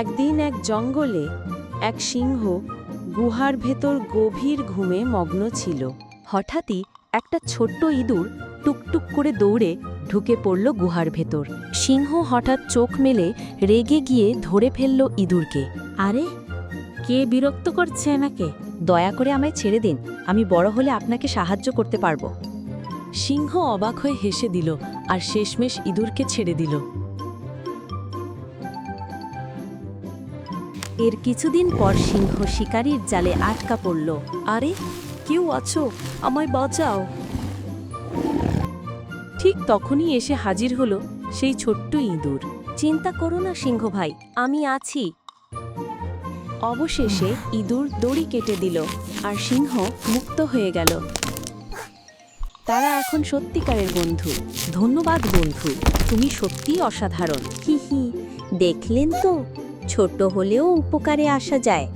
একদিন এক জঙ্গলে এক সিংহ গুহার ভেতর গভীর ঘুমে মগ্ন ছিল। হঠাৎই একটা ছোট্ট ইঁদুর টুকটুক করে দৌড়ে ঢুকে পড়ল গুহার ভেতর। সিংহ হঠাৎ চোখ মেলে রেগে গিয়ে ধরে ফেলল ইঁদুরকে। আরে কে বিরক্ত করছে এনাকে? দয়া করে আমায় ছেড়ে দিন আমি বড় হলে আপনাকে সাহায্য করতে পারব। সিংহ অবাক হয়ে হেসে দিল আর শেষমেশ ইঁদুরকে ছেড়ে দিল। এর কিছুদিন পর সিংহ শিকারীর জালে আটকা পড়ল। আরে, কেউ আছো? আমায় বাঁচাও। ঠিক তখনই এসে হাজির হলো সেই ছোট্ট ইঁদুর। চিন্তা করো না সিংহ ভাই, আমি আছি। অবশেষে ইঁদুর দড়ি কেটে দিল আর সিংহ মুক্ত হয়ে গেল। তারা এখন সত্যিকারের বন্ধু। ধন্যবাদ বন্ধু, তুমি সত্যিই অসাধারণ। হি হি, দেখলেন তো? ছোট হলেও উপকারে আসা যায়।